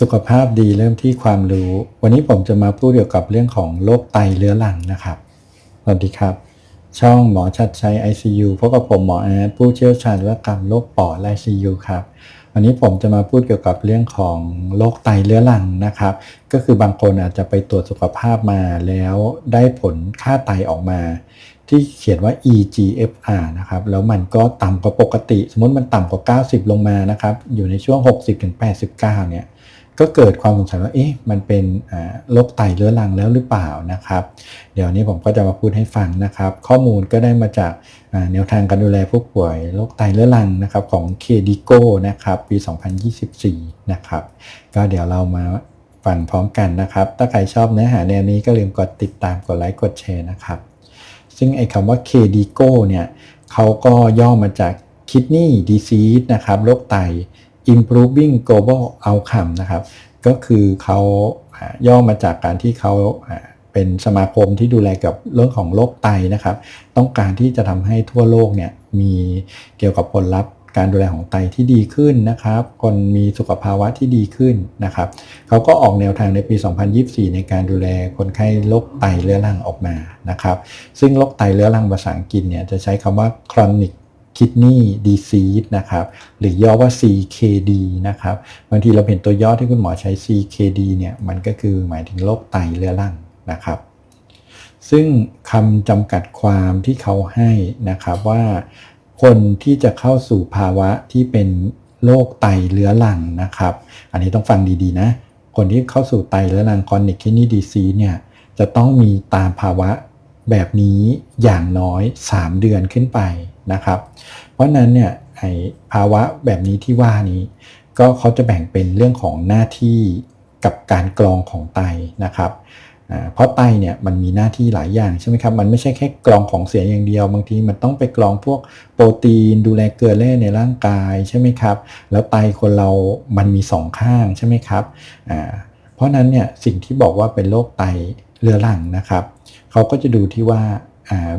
สุขภาพดีเริ่มที่ความรู้ วันนี้ผมจะมาพูดเกี่ยวกับเรื่องของโรคไตเรื้อรังนะครับ สวัสดีครับ ช่องหมอชัดชัย ICU พบกับผมหมออาร์ตผู้เชี่ยวชาญวิทยกรรมโรคปอด ICU ครับ วันนี้ผมจะมาพูดเกี่ยวกับเรื่องของโรคไตเรื้อรังนะครับ ก็คือบางคนอาจจะไปตรวจสุขภาพมาแล้วได้ผลค่าไตออกมา ที่เขียนว่า eGFR นะครับ แล้วมันก็ต่ำกว่าปกติ สมมติมันต่ำกว่า 90 ลงมานะครับ อยู่ในช่วง 60-89 เนี่ย ก็เกิดความสงสัยว่าเอ๊ะมันเป็นโรคไตเรื้อรังแล้วหรือเปล่านะครับ เดี๋ยวนี้ผมก็จะมาพูดให้ฟังนะครับ ข้อมูลก็ได้มาจากแนวทางการดูแลผู้ป่วยโรคไตเรื้อรังนะครับของ k d i g o นะครับปี 2024 นะครับก็เดี๋ยวเรามาฟังพร้อมกันนะครับ ถ้าใครชอบเนื้อหาแนวนี้ก็ลืมกดติดตามกดไลค์กดแชร์นะครับ ซึ่งไอ้คำว่า k d i g o เนี่ยเขาก็ย่อมาจาก Kidney Disease นะครับโรคไต improving global outcome นะครับ ก็คือเขาย่อมาจากการที่เขาเป็นสมาคมที่ดูแลกับเรื่องของโรคไตนะครับ ต้องการที่จะทำให้ทั่วโลกเนี่ยมีเกี่ยวกับผลลัพธ์การดูแลของไตที่ดีขึ้นนะครับ คนมีสุขภาวะที่ดีขึ้นนะครับ เขาก็ออกแนวทางในปี 2024 ในการดูแลคนไข้โรคไตเรื้อรังออกมานะครับ ซึ่งโรคไตเรื้อรังภาษาอังกฤษเนี่ยจะใช้คำว่า chronic kidney disease นะครับ หรือย่อว่า CKD นะครับ บางทีเราเห็นตัวย่อที่คุณหมอใช้ CKD เนี่ย มันก็คือหมายถึงโรคไตเรื้อรังนะครับ ซึ่งคำจำกัดความที่เขาให้นะครับว่าคนที่จะเข้าสู่ภาวะที่เป็นโรคไตเรื้อรังนะครับ อันนี้ต้องฟังดีๆนะ คนที่เข้าสู่ไตเรื้อรัง chronic kidney disease เนี่ย จะต้องมีตามภาวะแบบนี้อย่างน้อย 3 เดือนขึ้นไป นะครับ เพราะนั้นเนี่ยไอภาวะแบบนี้ที่ว่านี้ ก็เขาจะแบ่งเป็นเรื่องของหน้าที่กับการกรองของไตนะครับเพราะไตเนี่ยมันมีหน้าที่หลายอย่างใช่ไหมครับ มันไม่ใช่แค่กรองของเสียอย่างเดียว บางทีมันต้องไปกรองพวกโปรตีน ดูแลเกลือแร่ในร่างกายใช่ไหมครับ แล้วไตคนเรามันมีสองข้างใช่ไหมครับ เพราะนั้นเนี่ยสิ่งที่บอกว่าเป็นโรคไตเรื้อรังนะครับ เขาก็จะดูที่ว่า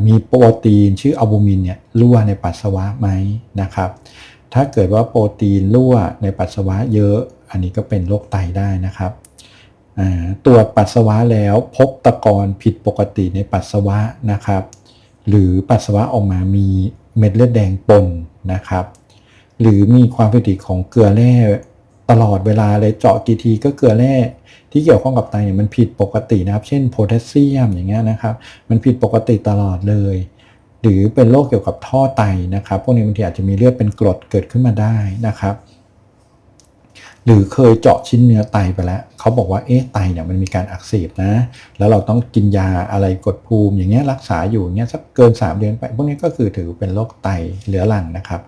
มีโปรตีนชื่ออัลบูมินเนี่ยรั่วในปัสสาวะไหมนะครับ ถ้าเกิดว่าโปรตีนรั่วในปัสสาวะเยอะ อันนี้ก็เป็นโรคไตได้นะครับตรวจปัสสาวะแล้วพบตะกอนผิดปกติในปัสสาวะนะครับ หรือปัสสาวะออกมามีเม็ดเลือดแดงปนนะครับ หรือมีความผิดปกติของเกลือแร่ ตลอดเวลาเลยเจาะกี่ทีก็เกลือแร่ที่เกี่ยวข้องกับไตเนี่ยมันผิดปกตินะครับ เช่นโพแทสเซียมอย่างเงี้ยนะครับมันผิดปกติตลอดเลย หรือเป็นโรคเกี่ยวกับท่อไตนะครับ พวกนี้บางทีอาจจะมีเลือดเป็นกรดเกิดขึ้นมาได้นะครับหรือเคยเจาะชิ้นเนื้อไตไปแล้ว เขาบอกว่าเอ๊ะไตเนี่ยมันมีการอักเสบนะ แล้วเราต้องกินยาอะไรกดภูมิอย่างเงี้ยรักษาอยู่เงี้ยสักเกิน 3 เดือนไป พวกนี้ก็คือถือเป็นโรคไตเรื้อรังนะครับ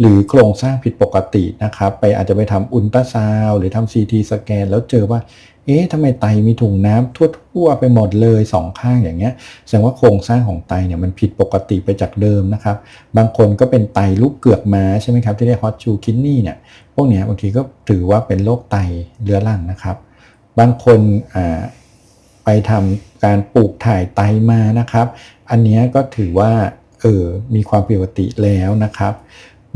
หรือโครงสร้างผิดปกตินะครับ ไปอาจจะไปทำอุลตราซาวหรือทำซีทีสแกน แล้วเจอว่า เอ๊ะทำไมไตมีถุงน้ำทั่วๆไปหมดเลยสองข้างอย่างเงี้ย แสดงว่าโครงสร้างของไตเนี่ยมันผิดปกติไปจากเดิมนะครับ บางคนก็เป็นไตลูกเกือกม้าใช่ไหมครับที่เรียกฮอตชูคินนี่เนี่ย พวกเนี้ยบางทีก็ถือว่าเป็นโรคไตเรื้อรังนะครับ บางคนอ่าไปทำการปลูกถ่ายไตมานะครับ อันนี้ก็ถือว่าเออมีความผิดปกติแล้วนะครับ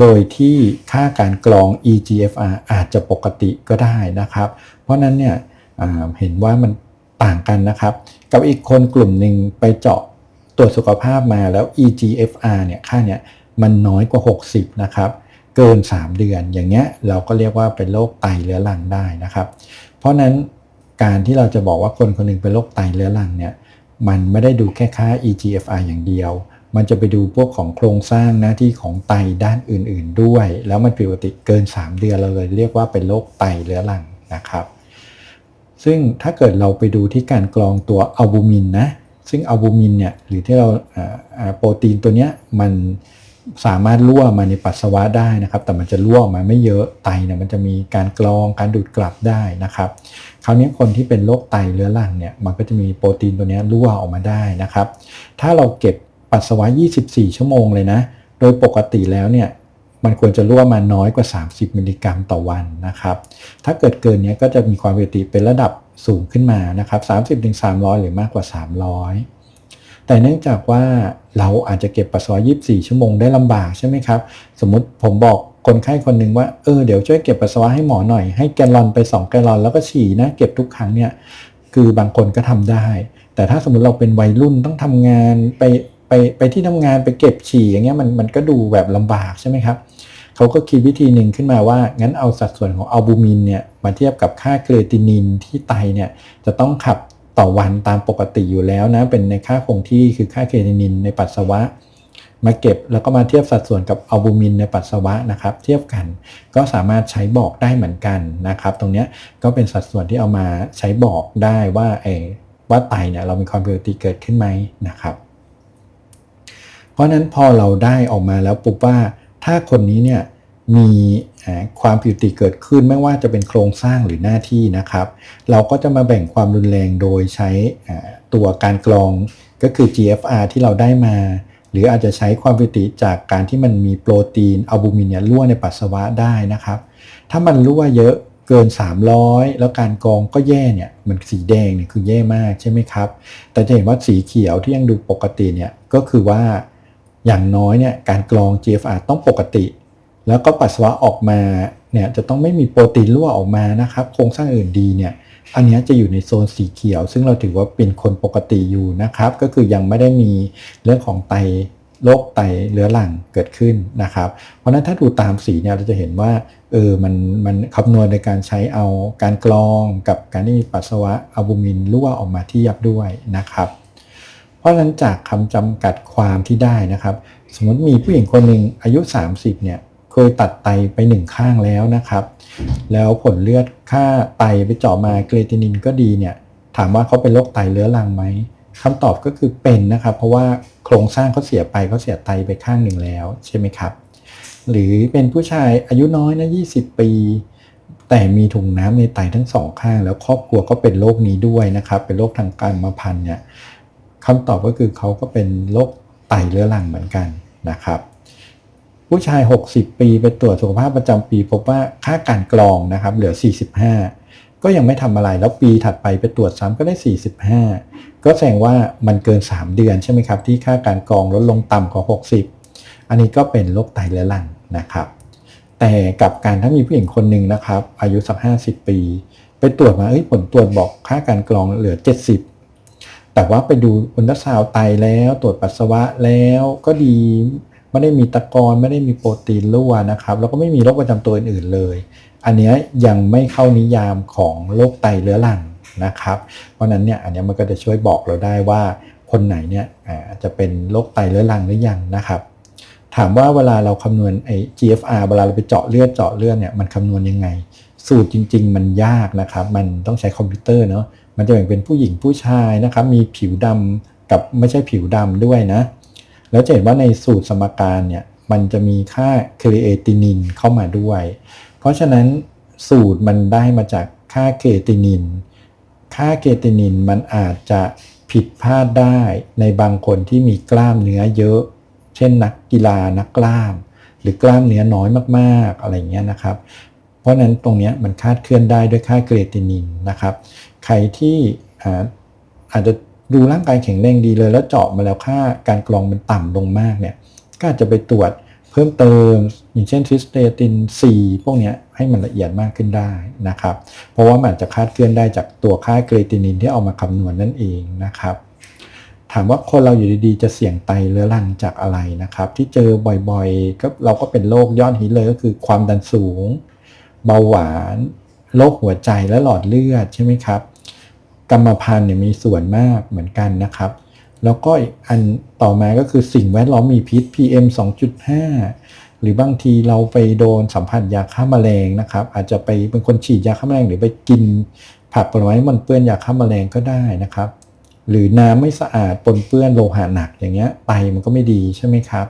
โดยที่ค่าการกรอง eGFR อาจจะปกติก็ได้นะครับ เพราะนั้นเนี่ยเห็นว่ามันต่างกันนะครับ กับอีกคนกลุ่มหนึ่งไปเจาะตรวจสุขภาพมาแล้ว eGFR เนี่ยค่าเนี่ยมันน้อยกว่า 60 นะครับ เกิน 3 เดือนอย่างเงี้ยเราก็เรียกว่าเป็นโรคไตเรื้อรังได้นะครับ เพราะนั้นการที่เราจะบอกว่าคนคนนึงเป็นโรคไตเรื้อรังเนี่ยมันไม่ได้ดูแค่ค่า eGFR อย่างเดียว มันจะไปดูพวกของโครงสร้างหน้าที่ของไตด้านอื่นๆด้วย แล้วมันผิดปกติเกิน 3 เดือนเราเลยเรียกว่าเป็นโรคไตเรื้อรังนะครับ ซึ่งถ้าเกิดเราไปดูที่การกรองตัวอัลบูมินนะ ซึ่งอัลบูมินเนี่ยหรือที่เราโปรตีนตัวเนี้ยมันสามารถรั่วมาในปัสสาวะได้นะครับ แต่มันจะรั่วมาไม่เยอะไตเนี่ยมันจะมีการกรองการดูดกลับได้นะครับคราวนี้คนที่เป็นโรคไตเรื้อรังเนี่ยมันก็จะมีโปรตีนตัวนี้รั่วออกมาได้นะครับ ถ้าเราเก็บ ปัสสาวะ 24 ชั่วโมงเลยนะ โดยปกติแล้วเนี่ยมันควรจะรั่วมาน้อยกว่า 30 มิลลิกรัมต่อวันนะครับ ถ้าเกิดเกินนี้ก็จะมีความปกติเป็นระดับสูงขึ้นมานะครับ30-300 หรือมากกว่า 300 แต่เนื่องจากว่าเราอาจจะเก็บปัสสาวะ 24 ชั่วโมงได้ลำบากใช่ไหมครับ สมมุติผมบอกคนไข้คนหนึ่งว่า เออ เดี๋ยวช่วยเก็บปัสสาวะให้หมอหน่อย ให้แกลลอนไป 2 แกลลอนแล้วก็ฉี่นะ เก็บทุกครั้งเนี่ย คือบางคนก็ทำได้ แต่ถ้าสมมติเราเป็นวัยรุ่นต้องทำงานไป ไปไปที่ทำงานไปเก็บฉี่อย่างเงี้ยมันมันก็ดูแบบลำบากใช่ไหมครับเขาก็คิดวิธีหนึ่งขึ้นมาว่า งั้นเอาสัดส่วนของอัลบูมินเนี่ยมาเทียบกับค่าเครตินินที่ไตเนี่ยจะต้องขับต่อวันตามปกติอยู่แล้วนะเป็นในค่าคงที่คือค่าเครตินินในปัสสาวะ มาเก็บแล้วก็มาเทียบสัดส่วนกับอัลบูมินในปัสสาวะนะครับ เทียบกันก็สามารถใช้บอกได้เหมือนกันนะครับ ตรงนี้ก็เป็นสัดส่วนที่เอามาใช้บอกได้ว่าเอว่าไตเนี่ยเรามีความผิดปกติเกิดขึ้นไหมนะครับ ราะนั้นพอเราได้ออกมาแล้วปุ๊บว่าถ้าคนนี้เนี่ยมีความผิดปกติเกิดขึ้นไม่ว่าจะเป็นโครงสร้างหรือหน้าที่นะครับ เราก็จะมาแบ่งความรุนแรงโดยใช้ตัวการกรองก็คือ GFR ที่เราได้มา หรืออาจจะใช้ความผิดปกติจากการที่มันมีโปรตีนอัลบูมินเนี่ยรั่วในปัสสาวะได้นะครับ ถ้ามันรั่วเยอะเกิน 300 แล้วการกรองก็แย่เนี่ยมันสีแดงเนี่ยคือแย่มากใช่ไหมครับ แต่จะเห็นว่าสีเขียวที่ยังดูปกติเนี่ยก็คือว่า อย่างน้อยเนี่ยการกรอง GFR ต้องปกติ แล้วก็ปัสสาวะออกมาเนี่ยจะต้องไม่มีโปรตีนรั่วออกมานะครับ โครงสร้างอื่นดีเนี่ยอันนี้จะอยู่ในโซนสีเขียว ซึ่งเราถือว่าเป็นคนปกติอยู่นะครับ ก็คือยังไม่ได้มีเรื่องของไตโรคไตเรื้อรังเกิดขึ้นนะครับ เพราะนั้นถ้าดูตามสีเนี่ยเราจะเห็นว่าเออมันมันคำนวณในการใช้เอาการกรองกับการที่มีปัสสาวะอัลบูมินรั่วออกมาที่ยับด้วยนะครับ ราะฉะนั้นจากคำจำกัดความที่ได้นะครับ สมมติมีผู้หญิงคนหนึ่งอายุ 30เนี่ยเคยตัดไตไปหนึ่งข้างแล้วนะครับ แล้วผลเลือดค่าไตไปเจาะมาเกรตินินก็ดีเนี่ยถามว่าเขาเป็นโรคไตเรื้อรังไหมคำตอบก็คือเป็นนะครับ เพราะว่าโครงสร้างเขาเสียไปเขาเสียไตไปข้างหนึ่งแล้วใช่ไหมครับ หรือเป็นผู้ชายอายุน้อยนะ20 ปี แต่มีถุงน้ำในไตทั้งสองข้าง แล้วครอบครัวก็เป็นโรคนี้ด้วยนะครับ เป็นโรคทางการมพันเนี่ย คำตอบก็คือเขาก็เป็นโรคไตเรื้อรังเหมือนกันนะครับ ผู้ชาย 60 ปีไปตรวจสุขภาพประจำปี พบว่าค่าการกรองนะครับเหลือ 45 ก็ยังไม่ทำอะไรแล้วปีถัดไปไปตรวจซ้ำก็ได้ 45 ก็แสดงว่ามันเกิน 3 เดือนใช่ไหมครับที่ค่าการกรองลดลงต่ำกว่า 60 อันนี้ก็เป็นโรคไตเรื้อรังนะครับ แต่กับการถ้ามีผู้หญิงคนหนึ่งนะครับ อายุสัก 50 ปี ไปตรวจมาเอ้ยผลตรวจบอกค่าการกรองเหลือ 70 แต่ว่าไปดูอุลตราซาวไตแล้วตรวจปัสสาวะแล้วก็ดีไม่ได้มีตะกอนไม่ได้มีโปรตีนรั่วนะครับ แล้วก็ไม่มีโรคประจำตัวอื่นๆเลย อันนี้ยังไม่เข้านิยามของโรคไตเรื้อรังนะครับ เพราะนั้นเนี่ยอันนี้มันก็จะช่วยบอกเราได้ว่าคนไหนเนี่ยจะเป็นโรคไตเรื้อรังหรือยังนะครับ ถามว่าเวลาเราคำนวณไอ้ GFR เวลาเราไปเจาะเลือดเจาะเลือดเนี่ยมันคำนวณยังไง สูตรจริง ๆ มันยากนะครับ มันต้องใช้คอมพิวเตอร์เนาะ มันจะแบ่งเป็นผู้หญิงผู้ชายนะครับ มีผิวดำกับไม่ใช่ผิวดำด้วยนะ แล้วจะเห็นว่าในสูตรสมการเนี่ย มันจะมีค่าครีเอตินินเข้ามาด้วย เพราะฉะนั้นสูตรมันได้มาจากค่าเคตินิน ค่าเคตินินมันอาจจะผิดพลาดได้ในบางคนที่มีกล้ามเนื้อเยอะ เช่นนักกีฬานักกล้าม หรือกล้ามเนื้อน้อยมากๆอะไรเงี้ยนะครับ เพราะนั้นตรงนี้มันคาดเคลื่อนได้ด้วยค่าเกรตินินนะครับ ใครที่อาจจะดูร่างกายแข็งแรงดีเลย แล้วเจาะมาแล้วค่าการกรองมันต่ำลงมากเนี่ยก็อาจจะไปตรวจเพิ่มเติม อย่างเช่นทริสเตติน4พวกนี้ให้มันละเอียดมากขึ้นได้นะครับ เพราะว่ามันจะคาดเคลื่อนได้จากตัวค่าเกรตินินที่เอามาคำนวณนั่นเองนะครับ ถามว่าคนเราอยู่ดีๆ จะเสี่ยงไตเรื้อรังจากอะไรนะครับ ที่เจอบ่อยๆก็เราก็เป็นโรคยอดฮิตเลยก็คือความดันสูง เบาหวาน โรคหัวใจและหลอดเลือดใช่ไหมครับ กรรมพันธุ์เนี่ยมีส่วนมากเหมือนกันนะครับ แล้วก็อีกอันต่อมาก็คือสิ่งแวดล้อมมีพิษ PM 2.5 หรือบางทีเราไปโดนสัมผัสยาฆ่าแมลงนะครับ อาจจะไปเป็นคนฉีดยาฆ่าแมลงหรือไปกินผักผลไม้มันเปื้อนยาฆ่าแมลงก็ได้นะครับ หรือน้ำไม่สะอาดปนเปื้อนโลหะหนักอย่างเงี้ยไตมันก็ไม่ดีใช่ไหมครับ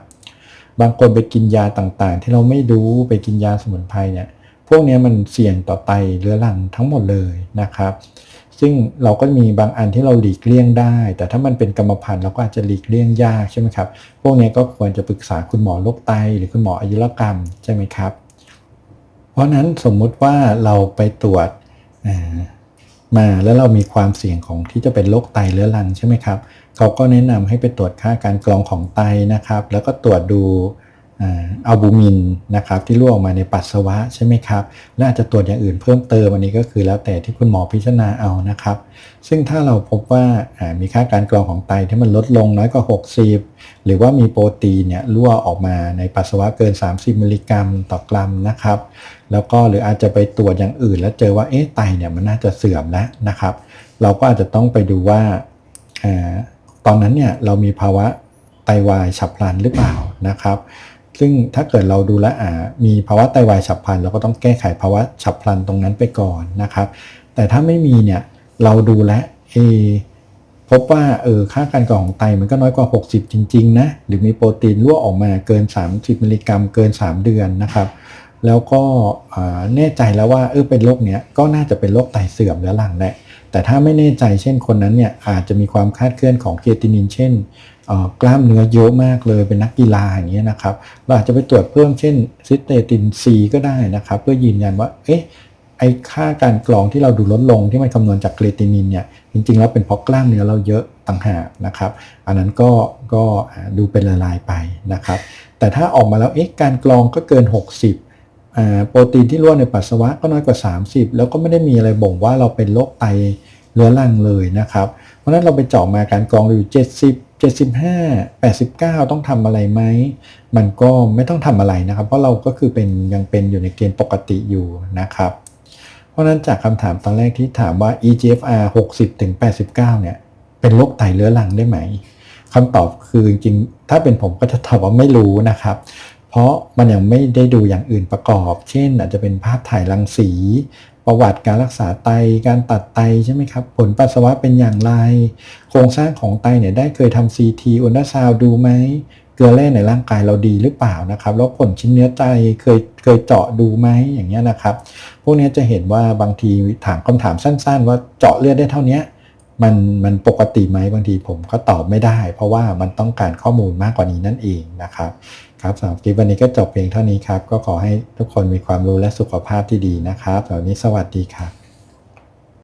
บางคนไปกินยาต่างๆ ที่เราไม่รู้ไปกินยาสมุนไพรเนี่ย พวกนี้มันเสี่ยงต่อไตเรื้อรังทั้งหมดเลยนะครับ ซึ่งเราก็มีบางอันที่เราหลีกเลี่ยงได้ แต่ถ้ามันเป็นกรรมพันธุ์เราก็อาจจะหลีกเลี่ยงยากใช่ไหมครับ พวกนี้ก็ควรจะปรึกษาคุณหมอโรคไต หรือคุณหมออายุรกรรมใช่ไหมครับ เพราะนั้นสมมุติว่าเราไปตรวจมาแล้วเรามีความเสี่ยงของที่จะเป็นโรคไตเรื้อรังใช่ไหมครับเขาก็แนะนำให้ไปตรวจค่าการกรองของไตนะครับ แล้วก็ตรวจดู อัลบูมินนะครับที่รั่วออกมาในปัสสาวะใช่ไหมครับ และอาจจะตรวจอย่างอื่นเพิ่มเติมอันนี้ก็คือแล้วแต่ที่คุณหมอพิจารณาเอานะครับ ซึ่งถ้าเราพบว่ามีค่าการกรองของไตที่มันลดลงน้อยกว่า 60 หรือว่ามีโปรตีนเนี่ยรั่วออกมาในปัสสาวะเกิน 30 มิลลิกรัมต่อกรัมนะครับ แล้วก็หรืออาจจะไปตรวจอย่างอื่น แล้วเจอว่าเอ๊ะไตเนี่ยมันน่าจะเสื่อมแล้วนะครับ เราก็อาจจะต้องไปดูว่าตอนนั้นเนี่ยเรามีภาวะไตวายฉับพลันหรือเปล่านะครับ ซึ่งถ้าเกิดเราดูแลอ่ามีภาวะไตวายฉับพลันเราก็ต้องแก้ไขภาวะฉับพลันตรงนั้นไปก่อนนะครับ แต่ถ้าไม่มีเนี่ยเราดูแลเอพบว่าเออค่าการกรอของไตมันก็น้อยกว่า 60 จริงๆนะหรือมีโปรตีนรั่วออกมาเกิน 30 มิลลิกรัมเกิน 3 เดือนนะครับ แล้วก็แน่ใจแล้วว่าเออเป็นโรคเนี้ยก็น่าจะเป็นโรคไตเสื่อมแล้วหลังแหละแต่ถ้าไม่แน่ใจเช่นคนนั้นเนี่ยอาจจะมีความคาดเคลื่อนของเคตินิน เช่น กล้ามเนื้อเยอะมากเลยเป็นนักกีฬาอย่างเงี้ยนะครับเราอาจจะไปตรวจเพิ่มเช่นซิสเตตินซีก็ได้นะครับ เพื่อยืนยันว่าเอ๊ะไอค่าการกรองที่เราดูลดลงที่มันคำนวณจากเคตินินเนี่ยจริงๆแล้วเป็นเพราะกล้ามเนื้อเราเยอะต่างหากนะครับอันนั้นก็ก็ดูเป็นละลายไปนะครับแต่ถ้าออกมาแล้วเอ๊ะการกรองก็เกิน 60โปรตีนที่รั่วในปัสสาวะก็น้อยกว่า 30 แล้วก็ไม่ได้มีอะไรบ่งว่าเราเป็นโรคไตเรื้อรังเลยนะครับ เพราะนั้นเราไปเจาะมาการกรองอยู่ 70 75 89 ต้องทำอะไรไหม มันก็ไม่ต้องทำอะไรนะครับ เพราะเราก็คือเป็นยังเป็นอยู่ในเกณฑ์ปกติอยู่นะครับ เพราะนั้นจากคำถามตอนแรกที่ถามว่า EGFR 60ถึง89 เนี่ย เป็นโรคไตเรื้อรังได้ไหมคำตอบคือจริงถ้าเป็นผมก็จะตอบว่าไม่รู้นะครับ เพราะมันยังไม่ได้ดูอย่างอื่นประกอบ เช่น อาจจะเป็นภาพถ่ายรังสี ประวัติการรักษาไตการตัดไตใช่ไหมครับ ผลปัสสาวะเป็นอย่างไร โครงสร้างของไตเนี่ยได้เคยทำซีทีอุลตราซาวดูไหมเกลือแร่ในร่างกายเราดีหรือเปล่านะครับ แล้วผลชิ้นเนื้อไตเคยเคยเจาะดูไหมอย่างเงี้ยนะครับ พวกนี้จะเห็นว่าบางทีถามคำถามสั้น ๆ ว่าเจาะเลือดได้เท่านี้มันมันปกติไหมบางทีผมก็ตอบไม่ได้ เพราะว่ามันต้องการข้อมูลมากกว่านี้นั่นเองนะครับ ครับสำหรับคลิปวันนี้ก็จบเพียงเท่านี้ครับ ก็ขอให้ทุกคนมีความรู้และสุขภาพที่ดีนะครับสำหรับนี้สวัสดีครับ